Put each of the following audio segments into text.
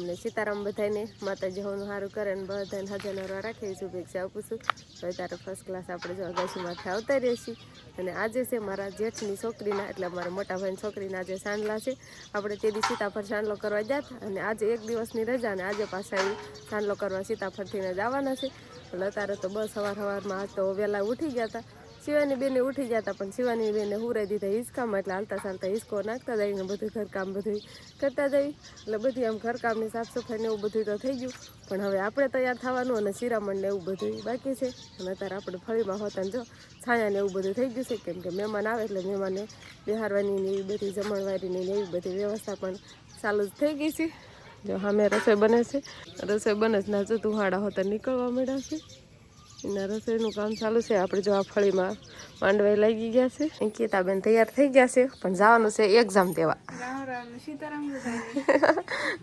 રામ ને સીતારામ બધાને માતાજી હોનું સારું કરે ને બધાને હાજર નરવા રાખે શુભેચ્છા આપું છું. હવે તારે ફર્સ્ટ ક્લાસ આપણે જો અગાશીમાંથી આવતા રહીએ અને આજે છે મારા જેઠની છોકરીના, એટલે મારા મોટા ભાઈની છોકરીના આજે સાંડલા છે. આપણે તે દી સીતાફળ સાંડલો કરવા ગયા અને આજે એક દિવસની રજા અને આજે પાછા સાંડલો કરવા સીતાફળથીને જવાના છે. એટલે અત્યારે તો બસ સવાર સવારમાં તો વહેલા ઉઠી ગયા હતા. શિવાની બેને ઉઠી હતા પણ શિવાની બેને હુરાઈ દીધા. હિંચકામાં એટલે હાલતા ચાલતા હિંચકો નાખતા જઈને બધું ઘરકામ બધું કરતા જઈ એટલે બધી આમ ઘરકામની સાફ સફાઈ ને એવું બધું તો થઈ ગયું. પણ હવે આપણે તૈયાર થવાનું અને શિરામણ ને એવું બધું બાકી છે. અને અત્યારે આપણે ફળીમાં હોતા જો છાયા ને એવું બધું થઈ ગયું છે. કેમ કે મહેમાન આવે એટલે મહેમાનને બિહારવાની ને એવી બધી જમણવારીની ને એવી બધી વ્યવસ્થા પણ ચાલુ જ થઈ ગઈ છે. જો સામે રસોઈ બને છે. રસોઈ બને જ ના જો તું હાડા હોતા નીકળવા મળ્યા છે. એના રસોઈનું કામ ચાલુ છે આપણે જો આ ફળીમાં માંડવાઈ લાગી ગયા છે. અંકિતાબેન તૈયાર થઈ ગયા છે પણ જવાનું છે એક્ઝામ દેવા.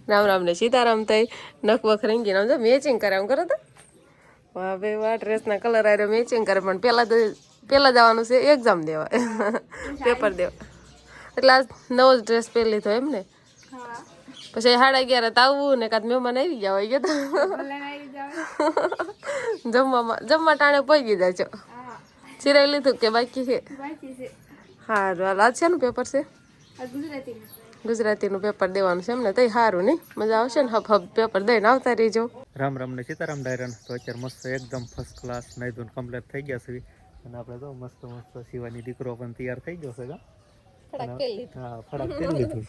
રામ રામ ને સીતારામ થઈ. નખ વખ રંગી નામ જો મેચિંગ કરે એમ કરો તો. વાહ ભાઈ વાહ ડ્રેસના કલર આવ્યો મેચિંગ કરે પણ પહેલાં તો પહેલાં જવાનું છે એક્ઝામ દેવા. પેપર દેવા. એટલે આ નવો જ ડ્રેસ પહેરી લીધો એમ ને પછી સાડા અગિયાર તો આવવું ને કાંત મહેમાન આવી ગયા હોય તો. જમવામાં જમવા ટાણે પહોંચી જાય છો સિરાઈ લીધું કે બાકી છે? સારું હાલ આજ છે? ને પેપર છે. ગુજરાતીનું પેપર દેવાનું છે એમને તઈ સારું નહીં. મજા આવશે ને હબ હબ પેપર દઈને આવતા રહીજો. રામ રામ ને સીતારામ ડાયરન. તો અત્યારે મસ્ત એકદમ ફર્સ્ટ ક્લાસ નાઈ ધોઈને કમ્પ્લીટ થઈ ગયા છે. અને આપણે તો મસ્ત મસ્ત શિવાની દીકરો પણ તૈયાર થઈ ગયો છે? હા ફડાક પહેરી લીધું.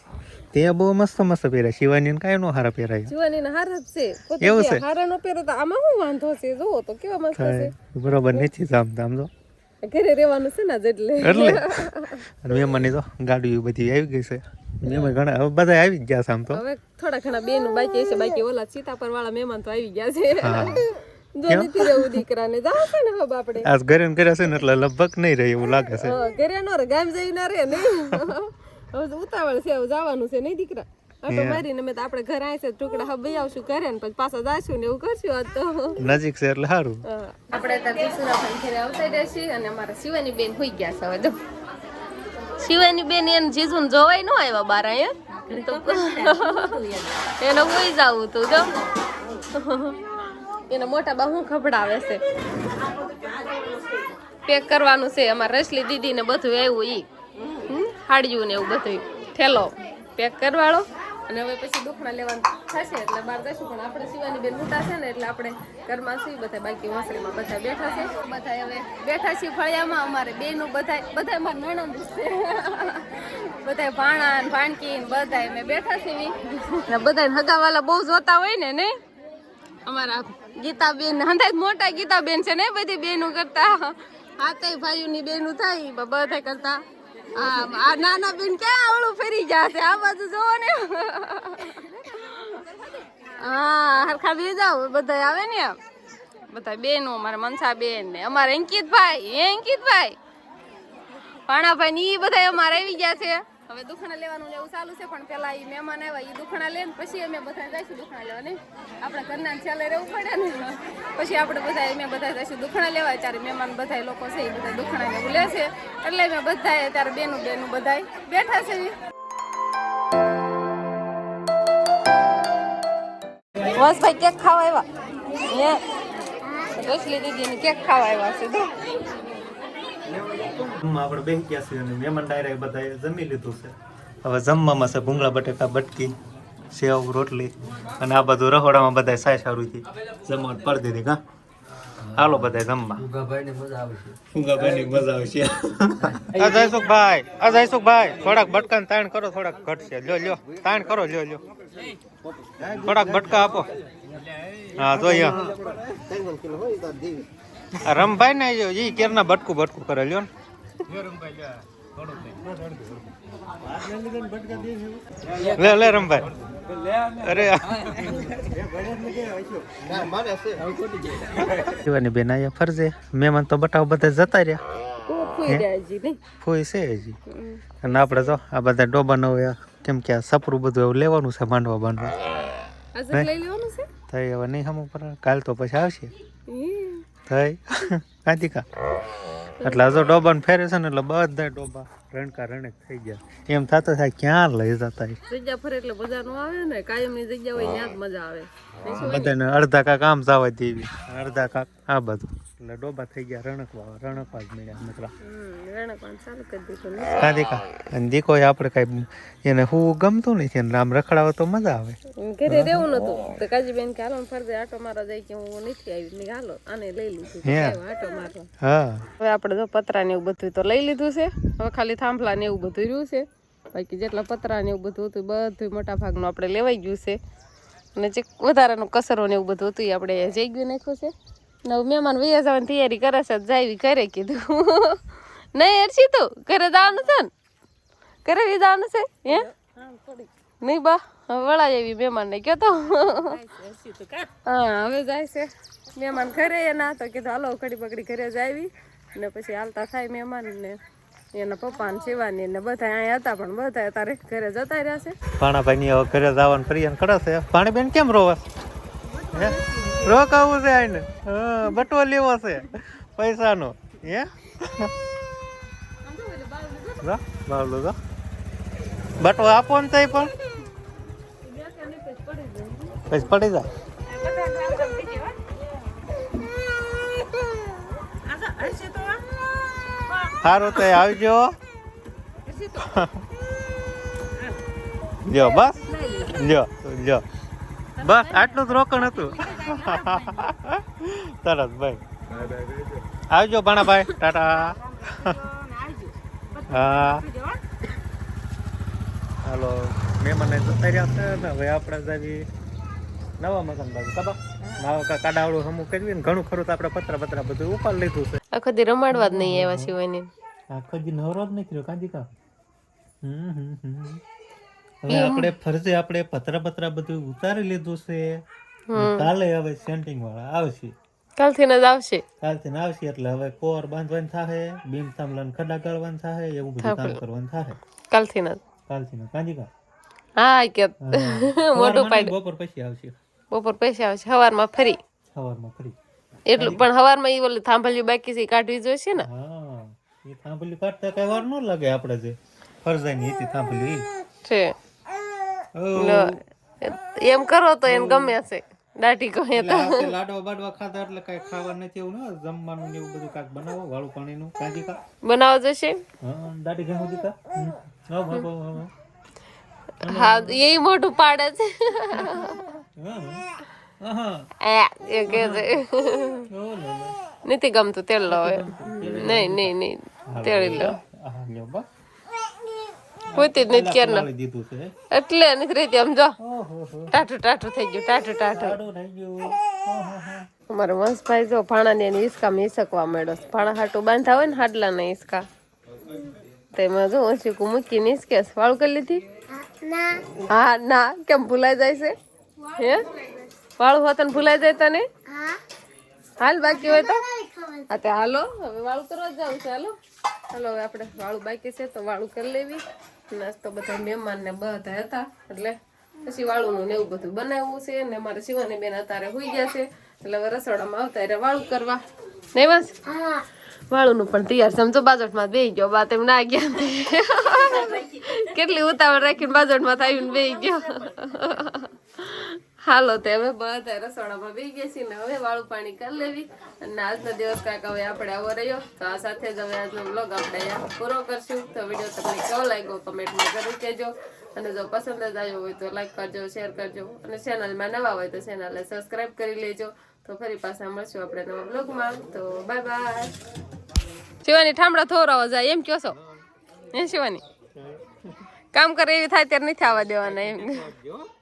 તે બહુ મસ્ત મસ્ત પહેર્યા. શિવાની ને કાંઈ નો હારા પહેરાય. જુવાની ના હાર છે. એવું છે? હારા નો પહેરો તો આમાં શું વાંધો છે? જુઓ તો કેવા મસ્ત છે. બરોબર નથી જામ જામ તો ઘરે રહેવાનું છે ને એટલે. એટલે? અને તો ગાડીઓ બધી આવી ગઈ છે. મહેમાન ઘણા હવે બધા આવી ગયા છે આમ તો. હવે થોડા ઘણા બેનું બાકી છે બાકી ઓલા સીતાપર વાળા મહેમાન તો આવી ગયા છે. દીકરાને. જાવ છે ને હવે આપણે. આજ ઘરે ને છે ને એટલે લગભગ નહીં રહે એવું લાગે છે. ઘરે નો રે ગામ જઈ ના રે નહીં હવે ઉતાવળ છે હવે જવાનું છે નહીં દીકરા? આટો મારીને મેં તો આપણે ઘર આવે ટુકડા હવે ભાઈ આવશું ઘરે ને પછી પાછા જાશું ને એવું કરશું આજ તો. નજીક છે એટલે સારું. આપણે ત્યાં સુરાફાન ઘરે આવતા રહેશી અને અમારા શિવાની બેન હોઈ ગયા છે હવે જો શિવાની બેન એને જીજુ ને જોવાય ન આવ્યા બાર અહીંયા. એને હોઈ જવું તું જો. એના મોટા બા હું ખભડાવે છે? પેક કરવાનું છે. અમારે રસલી દીદી ને બધું એવું ઈ. હાડ્યું ને એવું બધું થેલો પેક કરવાળો. અને હવે પછી દુખણા લેવાનું થશે એટલે બહાર જશું. પણ આપણે સીવાની બેન મોટા છે ને એટલે આપણે ઘરમાં સી બધા બાકી વાસળીમાં બધા બેઠા છે. બધા હવે બેઠા છીએ ફળિયામાં. અમારે બેનું બધા બધા મારા નણંદ છે. બધા ભાણા ને ભાણકી ને બધા અમે બેઠા છીએ. અને બધા હગાવાલા બહુ જોતા હોય ને નહીં અમારા ગીતાબેન, હંધાય મોટા ગીતાબેન છે ને, બધી બેનું કરતા. હાથે ભાઈઓની બેનું થાય બધા કરતા. આ નાના બેન ક્યાં આવડું ફરી છે? આ બાજુ જોવો ને. હા, હરખા બે જાવ બધા આવે ને બધા બેનો, અમારા મનસા બેન ને, અમારા અંકિતભાઈ, એ અંકિતભાઈ. ભાણાભાઈ ને એ બધા અમારે આવી ગયા છે. હવે દુખણા લેવાનું એવું ચાલુ છે, પણ પેલા એ મહેમાન આવ્યા એ દુખણા લે પછી અમે બધા જઈશું દુખણા લેવા, નહીં? આપણે ઘરના છેલ્લે રહેવું પડે ને. પછી આપણે બધા અમે બધા જઈશું દુખણા લેવા ત્યારે મહેમાન બધા લોકો છે એ બધા દુખણા લેવું લે છે. એટલે અમે બધા ત્યારે બેનું બેનું બધા બેઠા છે વસભાઈ કેક ખાવા આવ્યા? હે? રસલી દીદીને કેક ખાવા આવ્યા છે આપણે બેસી ગયા છીએ અને મહેમાન ડાયરેક્ટ બધા જમી લીધું છે. હવે જમવામાં છે ભૂંગળા બટેકા બટકી સેવ રોટલી અને આ બધું રહોડામાં બધા સાય સારું થી જમવા પડી દીધી કા હાલો બધા જમવા. ફુગાભાઈની મજા આવશે આ જયસુખભાઈ આ જયસુખભાઈ થોડાક બટકા તાણ કરો થોડાક ઘટશે. લ્યો લ્યો તાણ કરો લ્યો લ્યો. થોડાક બટકા આપો. હા જોઈએ. રમભાઈ ને એ ઈ કેરના બટકું બટકું કરે લ્યો ને. લે લે રમભાઈ. અરે શિવાની બેન આયા ફરજે. મહેમાન તો બટાવ બધા જતા રહ્યા. ફૂઈ છે હજી. અને આપણે તો આ બધા ડોબા ન હોય કેમ કે આ સપરું બધું એવું લેવાનું છે માંડવા બાંધવા થઈ હવે નહીં હમ પર કાલ તો પછી આવશે. થઈ. કાંતિકા એટલે હજુ ડોબા ડોબાને ફેરે છે ને એટલે બધા ડોબા રણકા રણક થઈ ગયા. એમ થતા થાય ક્યાં લઈ જતા? જગ્યા ફરે એટલે મજા નો આવે ને કાયમની જગ્યા હોય ત્યાં જ મજા આવે. બધાને અડધા કાક આમ જવા દેવી અડધા કાક આ બધું. એટલે ડોબા થઈ ગયા રણકવા રણકવા જ મળ્યા દીધું ને. દીકા. અને દીકો આપણે કઈ એને હું ગમતું નથી આમ રખડાવો તો મજા આવે. ઘરે રહેવું નતું. તો કાજીબેન કે હાલો ફરજે આટો મારા જાય કે હું નથી આવી. મેં હાલો આને લઈ લીધું. આટો મારવા. હા. હવે આપણે જો પતરા ને એવું બધું તો લઈ લીધું છે. હવે ખાલી થાંભલા ને એવું બધું રહ્યું છે. બાકી જેટલા પતરા ને એવું બધું હતું બધું મોટા ભાગનું આપણે લેવાઈ ગયું છે. અને જે વધારાનું કસરો ને એવું બધું હતું એ આપણે જઈ ગયું નાખ્યું છે. ને હવે મહેમાન વૈયા જવાની તૈયારી કરે છે જાવી કરે કીધું. નહીં અરસી તું? ઘરે જવાનું છે ને? ઘરે બી જવાનું છે? હે? નહીં બા વળા એવી મહેમાન ને કહેતો તો હા હવે જાય છે. મહેમાન ઘરે એના તો કીધું હાલો કડી પકડી ઘરે જ આવી. ને પછી હાલતા થાય મહેમાન ને એના પપ્પા ને શિવાની ને બધા અહીંયા હતા પણ બધા અત્યારે ઘરે જતા રહ્યા છે. ભાણાભાઈ ની ઘરે જવાનું ફરિયાદ કરે છે. પાણીબેન કેમ રોવા? હે? રોકાવું છે આને બટવો લેવો છે પૈસાનો. હે? બાવલો જા બટવો આપો ને તઈ પણ. પછી પડી જાય. સારું તો આવજો. જો બસ. જો જો બસ, આટલું જ રોકણ હતું. સરસ ભાઈ. આવજો ભાણાભાઈ. ટાટા. હા. હાલો. મહેમાન જતા રહ્યા છે ને હવે આપણે જાવી નવા મકાન બાજુ. કબા નવા કાડાવડું હમું કરવી ને ઘણું ખરું તો આપણે પતરા પતરા બધું ઉપાડ લીધું છે. આખો દી રમાડવા જ નહીં આવ્યા શિવાની આખો દી નવરો જ નથી કર્યો કાંજી કા હમ હમ હમ. હવે આપણે ફરજે આપણે પતરા પતરા બધું ઉતારી લીધું છે. કાલે હવે સેન્ટિંગ વાળા આવશે. કાલથી જ આવશે. કાલથી આવશે એટલે હવે કોર બાંધવાનું થાય બીમ થાંભલાને ખડા ગાળવાનું થાય એવું બધું કામ કરવાનું થાય કાલથી જ. કાલથી ને કાંજી કા હા. કે મોટું બપોર પછી આવશે. બપોર પછી આવશે. સવારમાં ફરી. સવારમાં ફરી. એટલું પણ સવારમાં ઈ ઓલી થાંભલ્યું બાકી છે કાઢવી જોઈશે ને? હા. એ થાંભલ્યું કાઢતા કઈ વાર ન લાગે આપણે જે ફરજાઈની હતી થાંભલી. છે. એમ કરો તો એને ગમે છે. દાઢી કહે તો લાડવા બાડવા ખાધા એટલે કઈ ખાવા નથી એવું ને? જમવાનું ને એવું બધું કાક બનાવો? વાળું પાણીનું? કાંજી કા બનાવો જશે? હા દાઢી ઘણું દીધા હમ. હા, હા, હા, એ મોટું પાડે છે. એ કે છે. નથી ગમતું તેલ લો નહીં નહીં નહીં. તેલ લો. હોતી જ નથી છે. એટલે નથી રહેતી આમ જો. ટાટું ટાટું થઈ ગયું ટાટું ટાટું. અમારો વંશભાઈ જો ભાણાને એની હિસકા હિસકવા મળ્યો. ભાણા હાટું બાંધા હોય ને હાડલાના હિસકા તેમાં જો ઓછીકું મૂકીને હિસકે કે વાળું કરી લીધી? હા ના. કેમ ભૂલાઈ જાય છે? હે? વાળું હોત ને ભૂલાઈ જાય તને? હાલ બાકી હોય તો? હા તે હાલો. હવે વાળું કરવા જવું છે. હાલો. હાલો હવે આપણે વાળું બાકી છે તો વાળું કરી લેવી. નાસ્તો બધા મહેમાન ને બધા હતા એટલે પછી વાળું ને એવું બધું બનાવવું છે ને મારે શિવાની બેન અત્યારે હોઈ ગયા છે એટલે હવે રસોડામાં આવતા એટલે વાળું કરવા. નહીં બસ વાળું નું પણ તૈયાર તો બાજોટમાં બેહી ગયો બા તેમ ના ગયા કેટલી ઉતાવળ રાખીને બાજોટમાં ને બેહી ગયો. હાલો તે હવે બધા રસોડામાં બી છીએ ને હવે વાળું પાણી કરી લેવી. અને આજનો દિવસ કાંઈક હવે આપણે આવો રહ્યો. તો આ સાથે જ હવે આજનો બ્લોગ આપણે પૂરો કરશું. તો વીડિયો તમને કેવો લાગ્યો કમેન્ટમાં કરી કહેજો. અને જો પસંદ જ આવ્યો હોય તો લાઈક કરજો શેર કરજો. અને ચેનલમાં નવા હોય તો ચેનલને સબસ્ક્રાઈબ કરી લેજો. તો ફરી પાછા મળશું આપણે નવા બ્લોગમાં તો બાય બાય શિવાની ઠામડા થોરાવો જાય. એમ કહો છો? એ શિવાની? કામ કરે એવી થાય ત્યારે નથી આવવા દેવાના એમ.